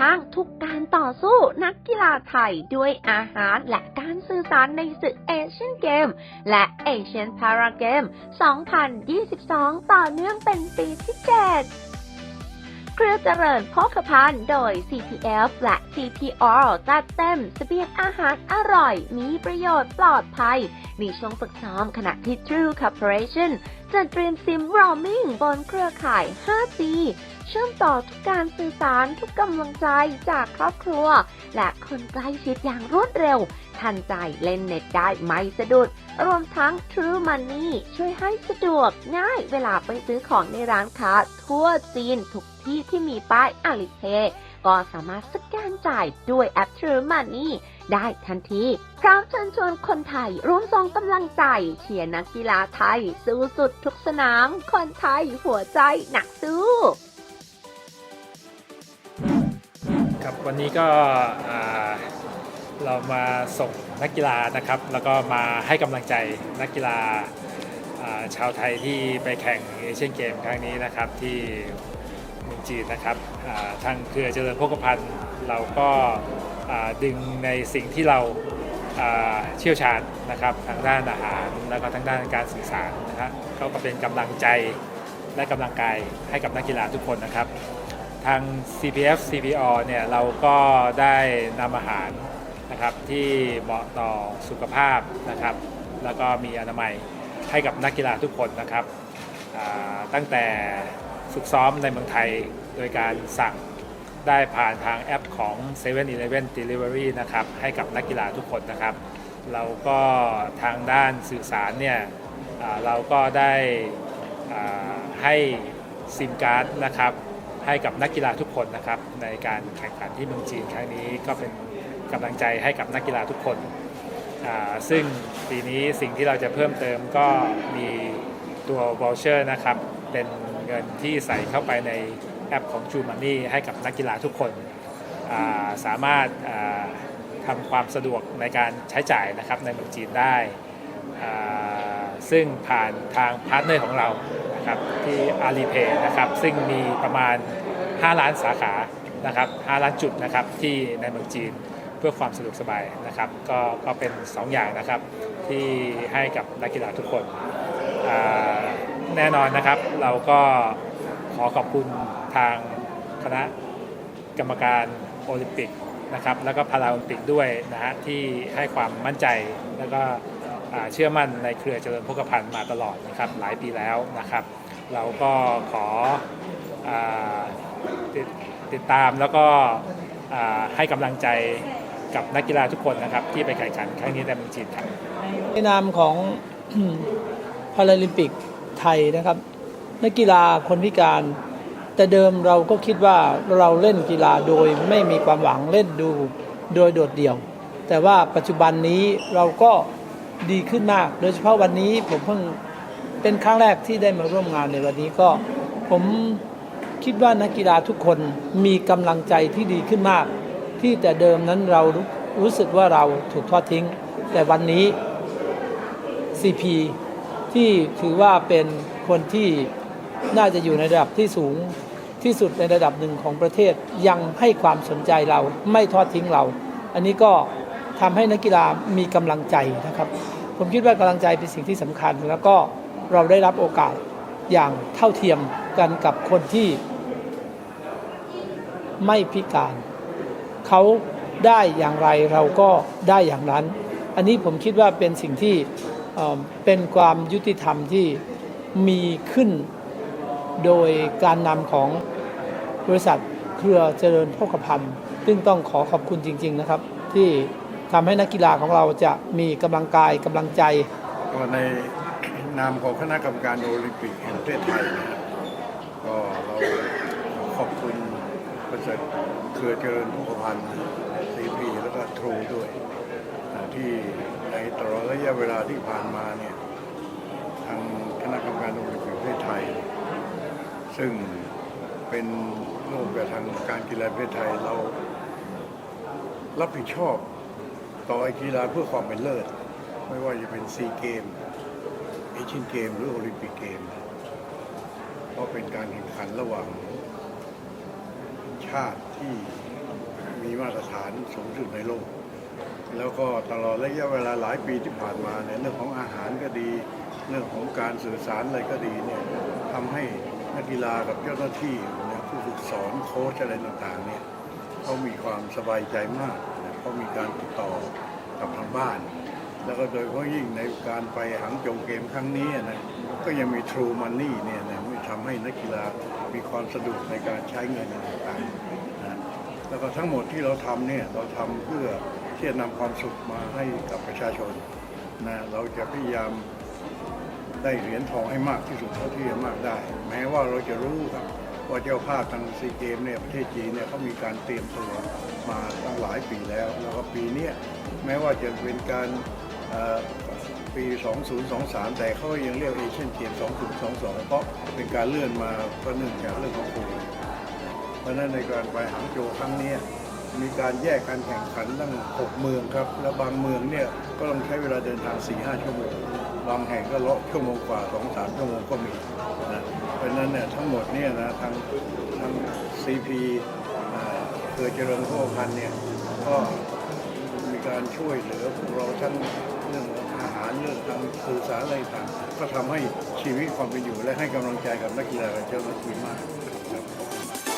ร่วมเคียงข้งทุกการต่อสู้นักกีฬาไทยด้วยอาหารและการสื่อสารในศึกเอเชียนเกม และเอเชียนพาราเกม 2022 ต่อเนื่องเป็นปีที่7เครือเจริญโภคภัณฑ์โดย CPF และ CPR จัดเต็มเสบียงอาหารอร่อย มีประโยชน์ปลอดภัยในช่วงฝึกซ้อมขณะที่ True Corporation จัดเตรียมซิม roaming บนเครือข่าย 5G เชื่อมต่อทุกการสื่อสารทุกกำลังใจจากครอบครัว และคนใกล้ชิดอย่างรวดเร็ว ทันใจเล่นเน็ตได้ไม่สะดุด รวมทั้ง True Money ช่วยให้สะดวกง่ายเวลาไปซื้อของในร้านค้า ทั่วจีนทุกที่ที่มีป้ายอาลีเพย์ก็สามารถสแกนจ่ายด้วยแอป True Money ได้ทันที พร้อมเชิญชวนคนไทยร่วมส่งกำลังใจ เชียร์นักกีฬาไทย สู้สุดทุกสนาม คนไทยหัวใจหนักสู้ ครับวันนี้ก็เรามาส่งนักกีฬานะครับ แล้วก็มาให้กำลังใจนักกีฬาชาวไทยที่ไปแข่งเอเชียนเกมครั้งนี้นะครับที่เมืองจีนนะครับทางเครือเจริญโภคภัณฑ์เราก็ดึงในสิ่งที่เราอ่าเชี่ยวชาญนะครับทางด้านอาหารแล้วก็ทางด้านการสื่อสารนะครับก็เป็นกำลังใจและกำลังกายให้กับนักกีฬาทุกคนนะครับ ทาง CPF CPO เนี่ยเราก็ได้นำอาหารนะครับที่เหมาะต่อสุขภาพนะครับ แล้วก็มีอนามัยให้กับนักกีฬาทุกคนนะครับ ตั้งแต่ฝึกซ้อมในเมืองไทยโดยการสั่งได้ผ่านทางแอปของ7 e เ e ่ e อ Delivery นะครับให้กับนักกีฬาทุกคนนะครับ เราก็ทางด้านสื่อสารเนี่ยเราก็ได้ให้ซิมการ์ดนะครับ ให้กับนักกีฬาทุกคนนะครับ ในการแข่งขันที่เมืองจีนครั้งนี้ก็เป็นกำลังใจให้กับนักกีฬาทุกคน ซึ่งปีนี้สิ่งที่เราจะเพิ่มเติมก็มีตัว voucher นะครับ เป็นเงินที่ใส่เข้าไปในแอปของ True Money ให้กับนักกีฬาทุกคนาสามารถาทำความสะดวกในการใช้จ่ายนะครับในเมืองจีนได้ ซึ่งผ่านทางพาร์ทเนอร์ของเรา นะครับที่ Alipay นะครับซึ่งมีประมาณ 5 ล้านสาขานะครับ5ล้านจุดนะครับที่ในเมืองจีนเพื่อความสะดวกสบายนะครับก็ก็เป็น 2 อย่างนะครับที่ให้กับนักกีฬาทุกคน แน่นอนนะครับเราก็ขอขอบคุณทางคณะกรรมการโอลิมปิกนะครับแล้วก็พาราโอลิมปิกด้วยนะฮะที่ให้ความมั่นใจแล้วก็ เชื่อมั่นในเครือเจริญพกพันธ์มาตลอดนะครับหลายปีแล้วนะครับ เราก็ขออติดติดตามแล้วก็ให้กำลังใจกับนักกีฬาทุกคนนะครับ ที่ไปแข่งขันครั้งนี้ในเมืองจีนครับในนามของพาราลิมปิกไทยนะครับ นักกีฬาคนพิการ แต่เดิมเราก็คิดว่าเราเล่นกีฬาโดยไม่มีความหวังเล่นดูโดยโดดเดี่ยว แต่ว่าปัจจุบันนี้เราก็ ดีขึ้นมาก โดยเฉพาะวันนี้ผมเพิ่งเป็นครั้งแรกที่ได้มาร่วมงานในวันนี้ก็ผมคิดว่านักกีฬาทุกคนมีกำลังใจที่ดีขึ้นมาก ที่แต่เดิมนั้นเรารู้รู้สึกว่าเราถูกทอดทิ้ง แต่วันนี้ CP ที่ถือว่าเป็นคนที่น่าจะอยู่ในระดับที่สูงที่สุดในระดับหนึ่งของประเทศยังให้ความสนใจเราไม่ทอดทิ้งเรา อันนี้ก็ ทำให้นักกีฬามีกำลังใจนะครับ ผมคิดว่ากำลังใจเป็นสิ่งที่สำคัญ แล้วก็เราได้รับโอกาสอย่างเท่าเทียมกันกับคนที่ไม่พิการ เขาได้อย่างไรเราก็ได้อย่างนั้น อันนี้ผมคิดว่าเป็นสิ่งที่เเป็นความยุติธรรมที่มีขึ้นโดยการนำของบริษัทเครือเจริญโภคภัณฑ์ ซึ่งต้องขอขอบคุณจริง ๆ นะครับที่ ทำให้นักกีฬาของเราจะมีกำลังกายกำลังใจก็ในนามของคณะกรรมการโอลิมปิกแห่งประเทศไทยนะก็เราขอบคุณบริษัทเครือเจริญพุทธพันธ์ซีพีแล้วก็ทรูด้วย ที่ในตลอดระยะเวลาที่ผ่านมาเนี่ยทางคณะกรรมการโอลิมปิกประเทศไทย ซึ่งเป็นร่วมกับทางการกีฬาประเทศไทยเรารับผิดชอบ ต่อไอกีฬาเพื่อความเป็นเลิศ ไม่ว่าจะเป็นซีเกมเอเชียนเกมหรือโอลิมปิกเกม เพราะเป็นการแข่งขันระหว่าง ชาติที่มีมาตรฐานสูงสุดในโลก แล้วก็ตลอดระยะเวลาหลายปีที่ผ่านมาเนี่ยเรื่องของอาหารก็ดี เรื่องของการสื่อสารอะไรก็ดีเนี่ยทำให้นักกีฬากับเจ้าหน้าที่ผู้ฝึกสอนโค้ชอะไรต่างๆเนี่ยเขามีความสบายใจมาก นะเขามีการติดต่อกับทางบ้าน แล้วก็โดยเฉพาะยิ่งในการไปหังโจงเกมครั้งนี้นะก็ยังมี True Money เนี่ยนะไม่ทำให้นักกีฬามีความสะดวกในการใช้เงินต่างๆนะแล้วก็ทั้งหมดที่เราทำเนี่ยเราทำเพื่อที่จะนำความสุขมาให้กับประชาชนนะเราจะพยายามได้เหรียญทองให้มากที่สุดเท่าที่จะมากได้ แม้ว่าเราจะรู้ครับ ว่าเจ้าภาพทางซีเกมเนี่ยประเทศจีนเนี่ยเขามีการเตรียมตัวมาตั้งหลายปีแล้ว แล้วก็ปีนี้แม้ว่าจะเป็นการปี 2023 แต่เขายังเรียกเอเชียนเกม 2022 เพราะเป็นการเลื่อนมาประหนึ่งจากเรื่องของโควิดเพราะนั้นในการไปหางโจวครั้งนี้ มีการแยกการแข่งขันตั้ง 6 เมืองครับ แล้วบางเมืองเนี่ยก็ต้องใช้เวลาเดินทาง 4-5 ชั่วโมง บางแห่งก็เลาะชั่วโมงกว่า 2-3 ชั่วโมงก็มีนะเพราะนั้นเนี่ยทั้งหมดเนี่ยนะทางทาง CP อ่าเครือเจริญโภคภัณฑ์เนี่ยก็มีการช่วยเหลือพวกเราทั้งเรื่องอาหารเรื่องทางสื่อสารอะไรต่างก็ทำให้ชีวิตความเป็นอยู่และให้กำลังใจกับนักกีฬาและเจ้าหน้าที่มากครับ